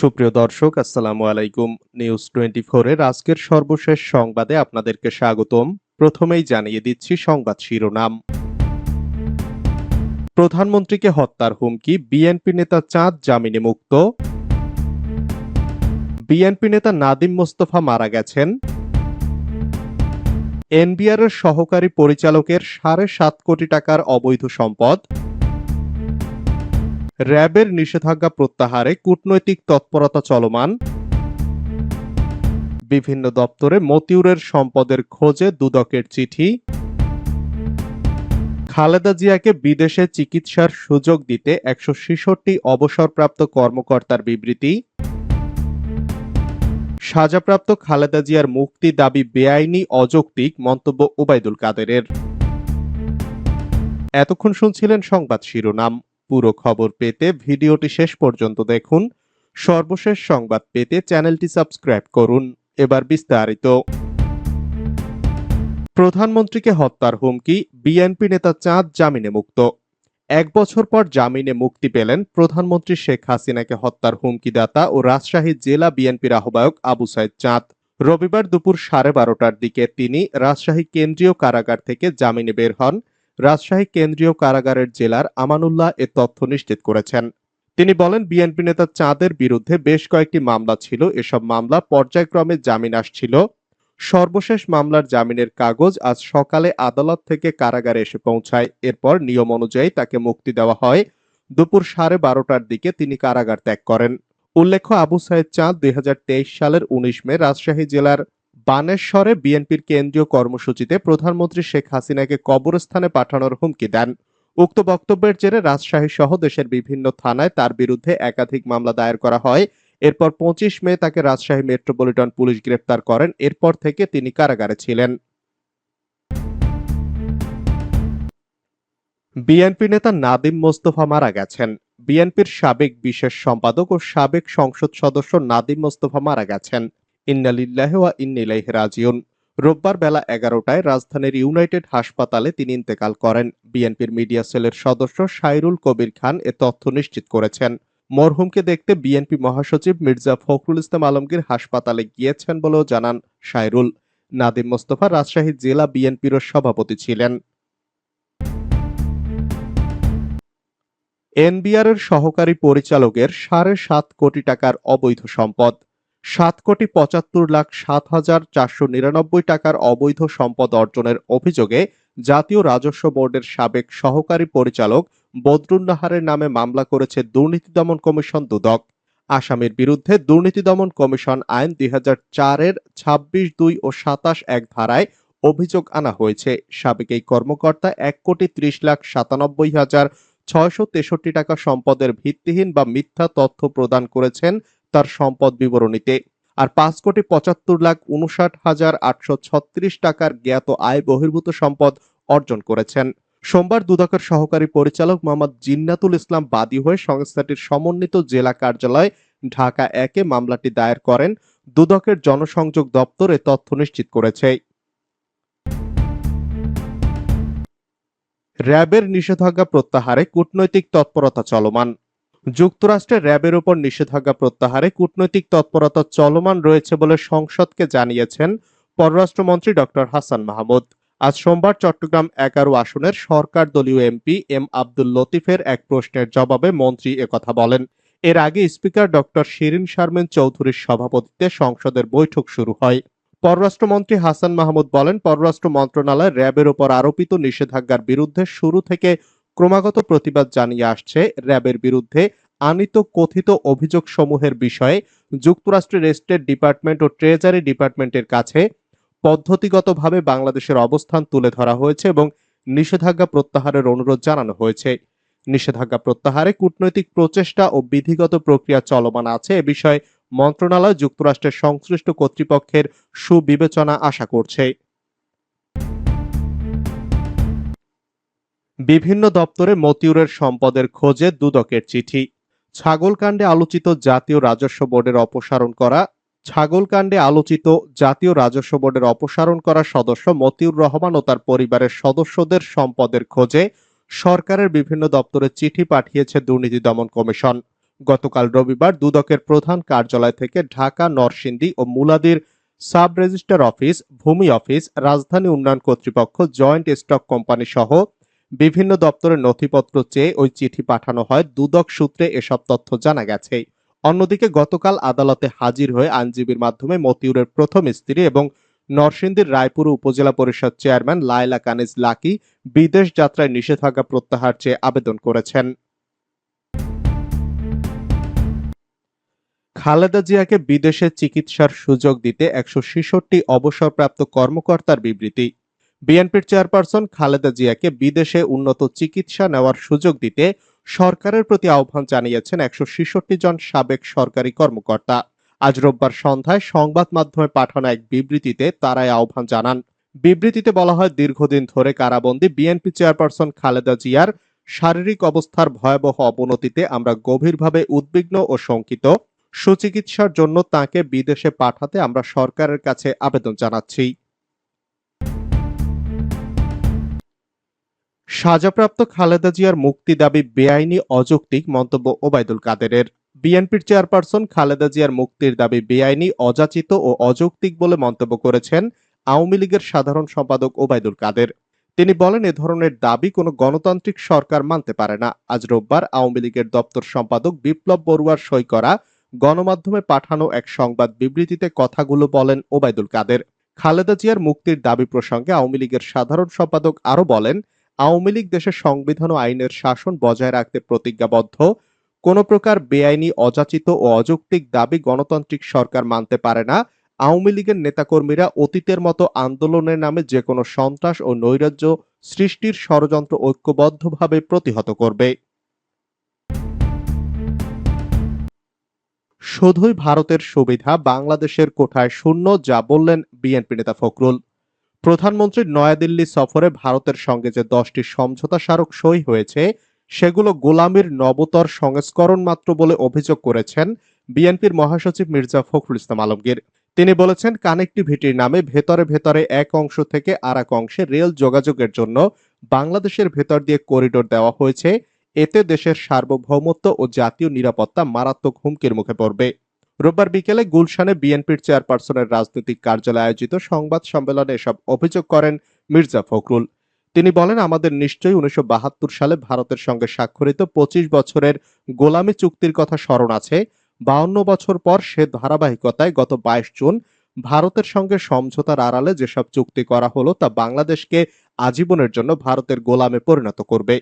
সুপ্রিয় দর্শক, আসসালামু আলাইকুম। নিউজ টোয়েন্টি এর আজকের সর্বশেষ সংবাদে আপনাদেরকে স্বাগতম। প্রথমেই জানিয়ে দিচ্ছি সংবাদ শিরোনাম। প্রধানমন্ত্রীকে হত্যার হুমকি বিএনপি নেতা চাঁদ জামিনে মুক্ত বিএনপি নেতা নাদিম মোস্তফা মারা গেছেন। এনবিআর এর সহকারী পরিচালকের সাড়ে সাত কোটি টাকার অবৈধ সম্পদ। র্যাবের নিষেধাজ্ঞা প্রত্যাহারে কূটনৈতিক তৎপরতা চলমান। বিভিন্ন দপ্তরে মতিউরের সম্পদের খোঁজে দুদকের চিঠি। খালেদা জিয়াকে বিদেশে চিকিৎসার সুযোগ দিতে একশো ছেষট্টি অবসরপ্রাপ্ত কর্মকর্তার বিবৃতি। সাজাপ্রাপ্ত খালেদা জিয়ার মুক্তি দাবি বেআইনি অযৌক্তিক মন্তব্য ওবায়দুল কাদেরের। এতক্ষণ শুনছিলেন সংবাদ শিরোনাম। পুরো খবর পেতে ভিডিওটি শেষ পর্যন্ত দেখুন। সর্বশেষ সংবাদ পেতে চ্যানেলটি সাবস্ক্রাইব করুন। এবার বিস্তারিত। প্রধানমন্ত্রীকে হত্যার হুমকি, বিএনপি নেতা চাঁদ জামিনে মুক্ত। এক বছর পর জামিনে মুক্তি পেলেন প্রধানমন্ত্রী শেখ হাসিনাকে হত্যার হুমকিদাতা ও রাজশাহী জেলা বিএনপির আহ্বায়ক আবু সাইদ চাঁদ। রবিবার দুপুর সাড়ে বারোটার দিকে তিনি রাজশাহী কেন্দ্রীয় কারাগার থেকে জামিনে বের হন। রাজশাহী কেন্দ্রীয় কারাগারের জেলার আমানুল্লাহ এ তথ্য নিশ্চিত করেছেন। তিনি বলেন, বিএনপি নেতা চাঁদের বিরুদ্ধে বেশ কয়েকটি মামলা ছিল। এসব মামলা পর্যায়ক্রমে জামিন আসছিল। সর্বশেষ মামলার জামিনের কাগজ আজ সকালে আদালত থেকে কারাগারে এসে পৌঁছায়। এরপর নিয়ম অনুযায়ী তাকে মুক্তি দেওয়া হয়। দুপুর সাড়ে বারোটার দিকে তিনি কারাগার ত্যাগ করেন। উল্লেখ্য, আবু সাইদ চাঁদ দুই হাজার তেইশ সালের উনিশ মে রাজশাহী জেলার বানেশ্বরে বিএনপির কেন্দ্রীয় কর্মসূচিতে প্রধানমন্ত্রী শেখ হাসিনাকে কবরস্থানে পাঠানোর হুমকি দেন। উক্ত বক্তব্যের জেরে রাজশাহী সহ দেশের বিভিন্ন থানায় তার বিরুদ্ধে একাধিক মামলা দায়ের করা হয়। এরপর পঁচিশ মে তাকে রাজশাহী মেট্রোপলিটন পুলিশ গ্রেপ্তার করেন। এরপর থেকে তিনি কারাগারে ছিলেন। বিএনপি নেতা নাদিম মোস্তফা মারা গেছেন। বিএনপির সাবেক বিশেষ সম্পাদক ও সাবেক সংসদ সদস্য নাদিম মোস্তফা মারা গেছেন। ইন্নালিল্লাহ ওয়া রাজিউন। রোববার বেলা এগারোটায় রাজধানীর ইউনাইটেড হাসপাতালে তিনি ইন্তেকাল করেন। বিএনপির মিডিয়া সেলের সদস্য সাইরুল কবির খান এ তথ্য নিশ্চিত করেছেন। মরহুমকে দেখতে বিএনপি মহাসচিব মির্জা ফখরুল ইসলাম আলমগীর হাসপাতালে গিয়েছেন বলেও জানান সাইরুল নাদিম মোস্তফা রাজশাহী জেলা বিএনপির সভাপতি ছিলেন। এনবিআর এর সহকারী পরিচালকের সাড়ে সাত কোটি টাকার অবৈধ সম্পদ। সাত কোটি পঁচাত্তর লাখ সাত হাজার চারশো নিরানব্বই টাকার অবৈধ সম্পদ অর্জনের অভিযোগে জাতীয় রাজস্ব বোর্ডের সাবেক সহকারী পরিচালক বদরুন্নাহারের নামে মামলা করেছে দুর্নীতি দমন কমিশন দুদক। আসামির বিরুদ্ধে দুর্নীতি দমন কমিশন আইন দুই হাজার চারের ছাব্বিশ দুই ও সাতাশ এক ধারায় অভিযোগ আনা হয়েছে। সাবেক এই কর্মকর্তা এক কোটি ত্রিশ লাখ সাতানব্বই হাজার ছয়শো তেষট্টি টাকা সম্পদের ভিত্তিহীন বা মিথ্যা তথ্য প্রদান করেছেন তার সম্পদ বিবরণীতে। আর পাঁচ কোটি পঁচাত্তর লাখ উনষাট হাজার আটশো ছত্রিশ টাকার জ্ঞাত আয় বহির্ভূত সম্পদ অর্জন করেছেন। সোমবার দুদকের সহকারী পরিচালক মোহাম্মদ জিন্নাতুল ইসলাম বাদী হয়ে সংস্থাটির সমন্বিত জেলা কার্যালয় ঢাকা একে মামলাটি দায়ের করেন। দুদকের জনসংযোগ দপ্তর তথ্য নিশ্চিত করেছে। র্যাবের নিষেধাজ্ঞা প্রত্যাহারে কূটনৈতিক তৎপরতা চলমান। যুক্তরাষ্ট্রের র্যাবের উপর নিষেধাজ্ঞা প্রত্যাহারে কূটনৈতিক তৎপরতা চলমান রয়েছে বলে সংসদকে জানিয়েছেন পররাষ্ট্রমন্ত্রী ডক্টর হাসান মাহমুদ। আজ সোমবার চট্টগ্রাম এগারো আসনের সরকার দলীয় এমপি এম আব্দুল লতিফের এক প্রশ্নের জবাবে মন্ত্রী একথা বলেন। এর আগে স্পিকার ডক্টর শিরিন শারমিন চৌধুরীর সভাপতিত্বে সংসদের বৈঠক শুরু হয়। পররাষ্ট্রমন্ত্রী হাসান মাহমুদ বলেন, পররাষ্ট্র মন্ত্রণালয় র্যাবের উপর আরোপিত নিষেধাজ্ঞার বিরুদ্ধে শুরু থেকে ক্রমাগত প্রতিবাদ জানিয়ে আসছে র্যাবের বিরুদ্ধে আনিত কথিত অভিযোগ সমূহের বিষয়ে যুক্তরাষ্ট্রের স্টেট ডিপার্টমেন্ট ও ট্রেজারি ডিপার্টমেন্টের কাছে পদ্ধতিগতভাবে বাংলাদেশের অবস্থান তুলে ধরা হয়েছে এবং নিষেধাজ্ঞা প্রত্যাহারের অনুরোধ জানানো হয়েছে। নিষেধাজ্ঞা প্রত্যাহারে কূটনৈতিক প্রচেষ্টা ও বিধিগত প্রক্রিয়া চলমান আছে। এ বিষয়ে মন্ত্রণালয় যুক্তরাষ্ট্রের সংশ্লিষ্ট কর্তৃপক্ষের সুবিবেচনা আশা করছে। বিভিন্ন দপ্তরে মতিউরের সম্পদের খোঁজে দুদকের চিঠি। ছাগলকাণ্ডে আলোচিত জাতীয় রাজস্ব বোর্ডের অপসারণ করা। ছাগলকাণ্ডে আলোচিত জাতীয় রাজস্ব বোর্ডের অপসারণ করা সদস্য মতিউর রহমান ও তার পরিবারের সদস্যদের সম্পদের খোঁজে সরকারের বিভিন্ন দপ্তরে চিঠি পাঠিয়েছে দুর্নীতি দমন কমিশন। গতকাল রবিবার দুদকের প্রধান কার্যালয় থেকে ঢাকা, নরসিংদী ও মুলাদির সাব রেজিস্ট্রার অফিস, ভূমি অফিস, রাজধানী উন্নয়ন কর্তৃপক্ষ, জয়েন্ট স্টক কোম্পানি সহ বিভিন্ন দপ্তরের নথিপত্র চেয়ে ওই চিঠি পাঠানো হয়। দুদক সূত্রে এসব তথ্য জানা গেছে। অন্যদিকে গতকাল আদালতে হাজির হয়ে আইনজীবীর মাধ্যমে মতিউরের প্রথম স্ত্রী এবং নরসিংদীর রায়পুর উপজেলা পরিষদ চেয়ারম্যান লায়লা কানিজ লাকি বিদেশ যাত্রায় নিষেধাজ্ঞা প্রত্যাহার চেয়ে আবেদন করেছেন। খালেদা জিয়াকে বিদেশে চিকিৎসার সুযোগ দিতে একশো ছেষট্টি অবসরপ্রাপ্ত কর্মকর্তার বিবৃতি। বিএনপির চেয়ারপারসন খালেদা জিয়াকে বিদেশে উন্নত চিকিৎসা নেওয়ার সুযোগ দিতে সরকারের প্রতি আহ্বান জানিয়েছেন একশো ছেষট্টি জন সাবেক সরকারি কর্মকর্তা। আজ রোববার সন্ধ্যায় সংবাদ মাধ্যমে পাঠানো এক বিবৃতিতে তারাই আহ্বান জানান। বিবৃতিতে বলা হয়, দীর্ঘদিন ধরে কারাবন্দী বিএনপি চেয়ারপারসন খালেদা জিয়ার শারীরিক অবস্থার ভয়াবহ অবনতিতে আমরা গভীরভাবে উদ্বিগ্ন ও শঙ্কিত। সুচিকিৎসার জন্য তাকে বিদেশে পাঠাতে আমরা সরকারের কাছে আবেদন জানাচ্ছি। সাজাপ্রাপ্ত খালেদা জিয়ার মুক্তি দাবি বেআইনি অযৌক্তিক মন্তব্য ওবায়দুল কাদেরের। বিএনপির চেয়ারপারসন খালেদা জিয়ার মুক্তির দাবি বেআইনি, অযাচিত ও অযৌক্তিক বলে মন্তব্য করেছেন আওয়ামী লীগের সাধারণ সম্পাদক ওবায়দুল কাদের। তিনি বলেন, এ ধরনের দাবি কোনো গণতান্ত্রিক সরকার মানতে পারে না। আজ রোববার আওয়ামী লীগের দপ্তর সম্পাদক বিপ্লব বড়ুয়ার সই করা গণমাধ্যমে পাঠানো এক সংবাদ বিবৃতিতে কথাগুলো বলেন ওবায়দুল কাদের। খালেদা জিয়ার মুক্তির দাবি প্রসঙ্গে আওয়ামী লীগের সাধারণ সম্পাদক আরও বলেন আওয়ামী লীগ দেশের সংবিধান ও আইনের শাসন বজায় রাখতে প্রতিজ্ঞাবদ্ধ। কোন প্রকার বেআইনি, অযাচিত ও অযৌক্তিক দাবি গণতান্ত্রিক সরকার মানতে পারে না। আওয়ামী লীগের নেতাকর্মীরা অতীতের মতো আন্দোলনের নামে যে কোনো সন্ত্রাস ও নৈরাজ্য সৃষ্টির ষড়যন্ত্র ঐক্যবদ্ধভাবে প্রতিহত করবে। শুধুই ভারতের সুবিধা বাংলাদেশের কোঠায় শূন্য, যা বললেন বিএনপি নেতা ফখরুল। প্রধানমন্ত্রীর নয়াদিল্লি সফরে ভারতের সঙ্গে যে দশটি সমঝোতা স্মারক সই হয়েছে, সেগুলো গোলামীর নবতর সংস্করণ মাত্র বলে অভিযোগ করেছেন বিএনপির মহাসচিব মির্জা ফখরুল ইসলাম আলমগীর। তিনি বলেছেন, কানেক্টিভিটির নামে ভেতরে ভেতরে এক অংশ থেকে আর এক অংশে রেল যোগাযোগের জন্য বাংলাদেশের ভেতর দিয়ে করিডোর দেওয়া হয়েছে। এতে দেশের সার্বভৌমত্ব ও জাতীয় নিরাপত্তা মারাত্মক হুমকির মুখে পড়বে। রোববার বিকেলে গুলশানে বিএনপির চেয়ারপারসনের রাজনৈতিক কার্যালয়ে আয়োজিত সংবাদ সম্মেলনে এসব অভিযোগ করেন মির্জা ফখরুল। তিনি বলেন, আমাদের নিশ্চয়ই উনিশশো বাহাত্তর সালে ভারতের সঙ্গে স্বাক্ষরিত পঁচিশ বছরের গোলামি চুক্তির কথা স্মরণ আছে। বাউন্ন বছর পর সে ধারাবাহিকতায় গত বাইশ জুন ভারতের সঙ্গে সমঝোতার আড়ালে যেসব চুক্তি করা হলো তা বাংলাদেশকে আজীবনের জন্য ভারতের গোলামে পরিণত করবে।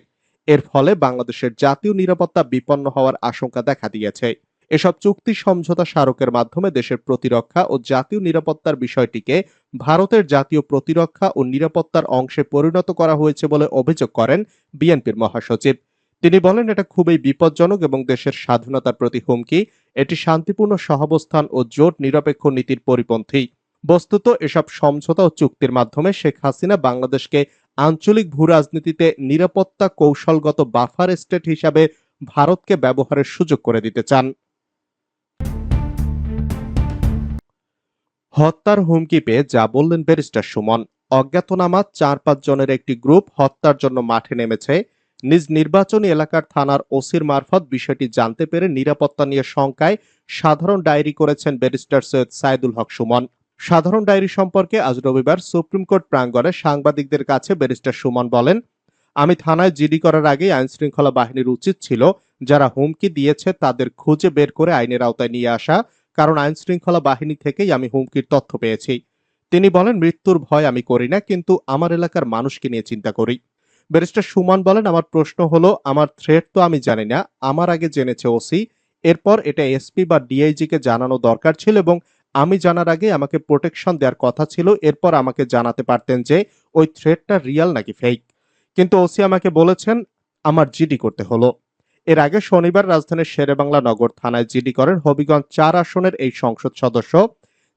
এর ফলে বাংলাদেশের জাতীয় নিরাপত্তা বিপন্ন হওয়ার আশঙ্কা দেখা দিয়েছে। এসব চুক্তি সমঝোতা স্মারকের মাধ্যমে দেশের প্রতিরক্ষা ও জাতীয় নিরাপত্তার বিষয়টিকে ভারতের জাতীয় প্রতিরক্ষা ও নিরাপত্তার অংশে পরিণত করা হয়েছে বলে অভিযোগ করেন বিএনপির মহাসচিব। তিনি বলেন, এটা খুবই বিপজ্জনক এবং দেশের স্বাধীনতার প্রতি হুমকি। এটি শান্তিপূর্ণ সহাবস্থান ও জোট নিরপেক্ষ নীতির পরিপন্থী। বস্তুত, এসব সমঝোতা ও চুক্তির মাধ্যমে শেখ হাসিনা বাংলাদেশকে আঞ্চলিক ভূ রাজনীতিতে নিরাপত্তা কৌশলগত বাফার স্টেট হিসাবে ভারতকে ব্যবহারের সুযোগ করে দিতে চান। হত্যার হুমকি পেয়ে যা বললেন ব্যারিস্টার সুমন। অজ্ঞাতনামা চার পাঁচ জনের একটি গ্রুপ হত্যার জন্য মাঠে নেমেছে। নিজ নির্বাচনী এলাকার থানার ওসির মারফত বিষয়টি জানতে পেরে নিরাপত্তা নিয়ে শঙ্কায় সাধারণ ডায়েরি করেছেন ব্যারিস্টার সৈয়দ সাইদুল হক সুমন। সাধারণ ডায়েরি সম্পর্কে আজ রবিবার সুপ্রিম কোর্ট প্রাঙ্গণে সাংবাদিকদের কাছে ব্যারিস্টার সুমন বলেন, আমি থানায় জিডি করার আগেই আইন শৃঙ্খলা বাহিনীর উচিত ছিল যারা হুমকি দিয়েছে তাদের খুঁজে বের করে আইনের আওতায় নিয়ে আসা কারণ আইন শৃঙ্খলা বাহিনী থেকেই আমি হুমকির তথ্য পেয়েছি। তিনি বলেন, মৃত্যুর ভয় আমি করি না, কিন্তু আমার এলাকার মানুষকে নিয়ে চিন্তা করি। ব্যারিস্টার সুমন বলেন, আমার প্রশ্ন হলো, আমার থ্রেট তো আমি জানি না, আমার আগে জেনেছে ওসি, এরপর এটা এসপি বা ডিআইজি কে জানানো দরকার ছিল এবং আমি জানার আগে আমাকে প্রোটেকশন দেওয়ার কথা ছিল, এরপর আমাকে জানাতে পারতেন যে ওই থ্রেটটা রিয়াল নাকি ফেক। কিন্তু ওসি আমাকে বলেছেন, আমার জিডি করতে হলো। এর আগে শনিবার রাজধানীর শেরেবাংলা নগর থানায় জিডি করেন হবিগঞ্জ চার আসনের এই সংসদ সদস্য।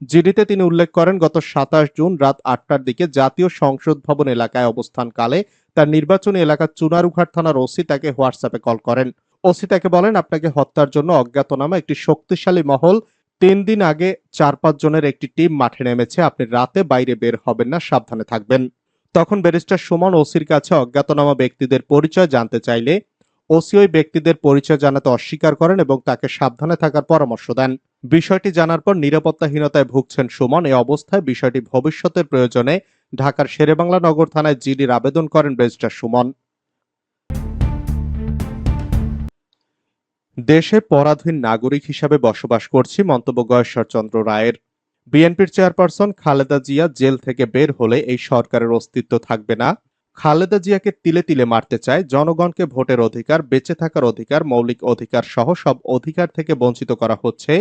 জিডিতে তিনি উল্লেখ করেন, গত সাতাশ জুন রাত আটটার দিকে জাতীয় সংসদ ভবন এলাকায় অবস্থানকালে তার নির্বাচনী এলাকা চুনারুঘাট থানার ওসি তাকে হোয়াটসঅ্যাপে কল করেন। ওসি তাকে বলেন, আপনাকে হত্যার জন্য অজ্ঞাতনামা একটি শক্তিশালী মহল। তিন দিন আগে চার পাঁচ জনের একটি টিম মাঠে নেমেছে। আপনি রাতে বাইরে বের হবেন না, সাবধানে থাকবেন। তখন ব্যারিস্টার সুমন ওসির কাছে অজ্ঞাতনামা ব্যক্তিদের পরিচয় জানতে চাইলে ওসি ওই ব্যক্তিদের পরিচয় জানাতে অস্বীকার করেন এবং তাকে সাবধানে থাকার পরামর্শ দেন। বিষয়টি জানার পর নিরাপত্তাহীনতায় ভুগছেন সুমন। এই অবস্থায় বিষয়টি ভবিষ্যতের প্রয়োজনে ঢাকার শেরেবাংলা নগর থানায় জিডির আবেদন করেন ব্যারিস্টার সুমন। দেশে পরাধীন নাগরিক হিসাবে বসবাস করছি মন্তব্য গয়েশ্বর চন্দ্র রায়ের। বিএনপির চেয়ারপারসন খালেদা জিয়া জেল থেকে বের হলে এই সরকারের অস্তিত্ব থাকবে না। খালেদা জিয়াকে তিলে তিলে মারতে চায়, জনগণকে ভোটের অধিকার, বেঁচে থাকার অধিকার, মৌলিক অধিকার সহ সব অধিকার থেকে বঞ্চিত করা হচ্ছে।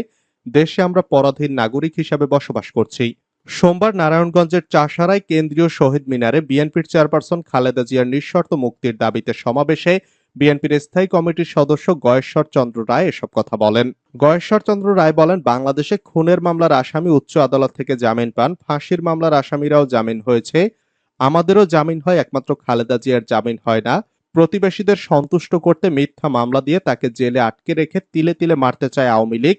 দেশে আমরা পরাধীন নাগরিক হিসাবে বসবাস করছি। সোমবার নারায়ণগঞ্জের চাষারায় কেন্দ্রীয় শহীদ মিনারে বিএনপির চেয়ারপারসন খালেদা জিয়ার নিঃশর্ত মুক্তির দাবিতে সমাবেশে বিএনপির স্থায়ী কমিটির সদস্য গয়েশ্বর চন্দ্র রায় এসব কথা বলেন। গয়েশ্বর চন্দ্র রায় বলেন, বাংলাদেশে খুনের মামলার আসামি উচ্চ আদালত থেকে জামিন পান, ফাঁসির মামলার আসামিরাও জামিন হয়েছে। আমাদেরও জামিন হয়, একমাত্র খালেদা জিয়ার জামিন হয় না। প্রতিবেশীদের সন্তুষ্ট করতে মিথ্যা মামলা দিয়ে তাকে জেলে আটকে রেখে তিলে তিলে মারতে চায় আওয়ামী লীগ।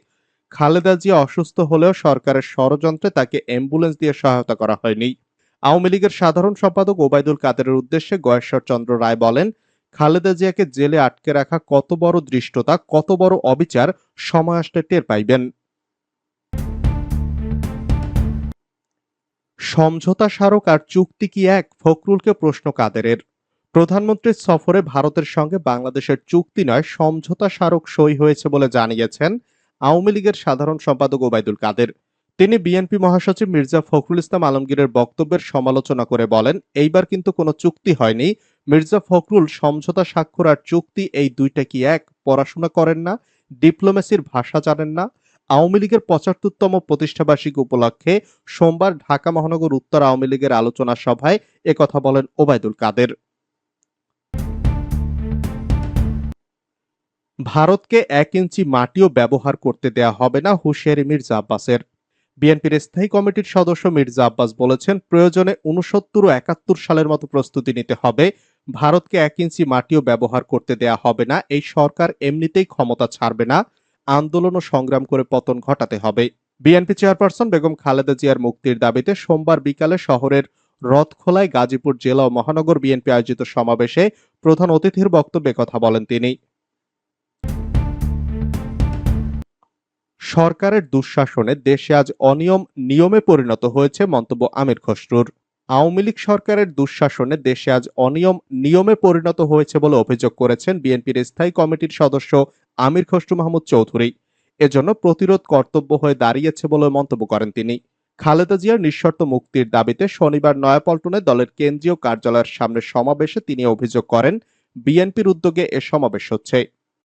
খালেদা জিয়া অসুস্থ হলেও সরকারের ষড়যন্ত্রে তাকে অ্যাম্বুলেন্স দিয়ে সহায়তা করা হয়নি। আওয়ামী লীগের সাধারণ সম্পাদক ওবায়দুল কাদেরের উদ্দেশ্যে গয়েশ্বর চন্দ্র রায় বলেন, খালেদা জিয়াকে জেলে আটকে রাখা কত বড় দৃষ্টতা, কত বড় অবিচার, সময় আসলে টের পাইবেন। সমঝোতা স্মারক আর চুক্তি কি এক? ফখরুলকে প্রশ্ন কাদেরের। প্রধানমন্ত্রীর সফরে ভারতের সঙ্গে বাংলাদেশের চুক্তি নয়, সমঝোতা স্মারক সই হয়েছে বলে জানিয়েছেন আওয়ামী লীগের সাধারণ সম্পাদক ওবায়দুল কাদের। তিনি বিএনপি মহাসচিব মির্জা ফখরুল ইসলাম আলমগীরের বক্তব্যের সমালোচনা করে বলেন, এইবার কিন্তু কোনো চুক্তি হয়নি। মির্জা ফখরুল সমঝোতা স্বাক্ষর আর চুক্তি এই দুইটা কি এক? পড়াশোনা করেন না, ডিপ্লোমেসির ভাষা জানেন না আওয়ামী লীগের পঁচাত্তরতম প্রতিষ্ঠাবার্ষিকী উপলক্ষে সোমবার ঢাকা মহানগর উত্তর আওয়ামী লীগের আলোচনা সভায় একথা বলেন ওবায়দুল কাদের। ভারতকে এক ইঞ্চি মাটিও ব্যবহার করতে দেয়া হবে না হুঁশিয়ারি মির্জা আব্বাসের। বিএনপির স্থায়ী কমিটির সদস্য মির্জা আব্বাস বলেছেন, প্রয়োজনে উনসত্তর ও একাত্তর সালের মতো প্রস্তুতি নিতে হবে। ভারতকে এক ইঞ্চি মাটিও ব্যবহার করতে দেয়া হবে না। এই সরকার এমনিতেই ক্ষমতা ছাড়বে না। আন্দোলন ও সংগ্রাম করে পতন ঘটাতে হবে। বিএনপি চেয়ারপারসন বেগম খালেদা জিয়ার মুক্তির দাবিতে সোমবার বিকালে শহরের রথখোলায় গাজীপুর জেলা ও মহানগর বিএনপি আয়োজিত সমাবেশে প্রধান অতিথির বক্তব্যে কথা বলেন তিনি। সরকারের দুঃশাসনে দেশে আজ অনিয়ম নিয়মে পরিণত হয়েছে মন্তব্য আমির খসরুর। আওয়ামী লীগ সরকারের দুঃশাসনে দেশে আজ অনিয়ম নিয়মে পরিণত হয়েছে বলে অভিযোগ করেছেন বিএনপির স্থায়ী কমিটির সদস্য আমির খসরু মাহমুদ চৌধুরী। এজন্য প্রতিরোধ কর্তব্য হয়ে দাঁড়িয়েছে বলে মন্তব্য করেন তিনি। খালেদা জিয়ার নিঃশর্ত মুক্তির দাবিতে শনিবার নয়াপল্টনে দলের কেন্দ্রীয় কার্যালয়ের সামনে সমাবেশে তিনি অভিযোগ করেন, বিএনপির উদ্যোগে এ সমাবেশ হচ্ছে।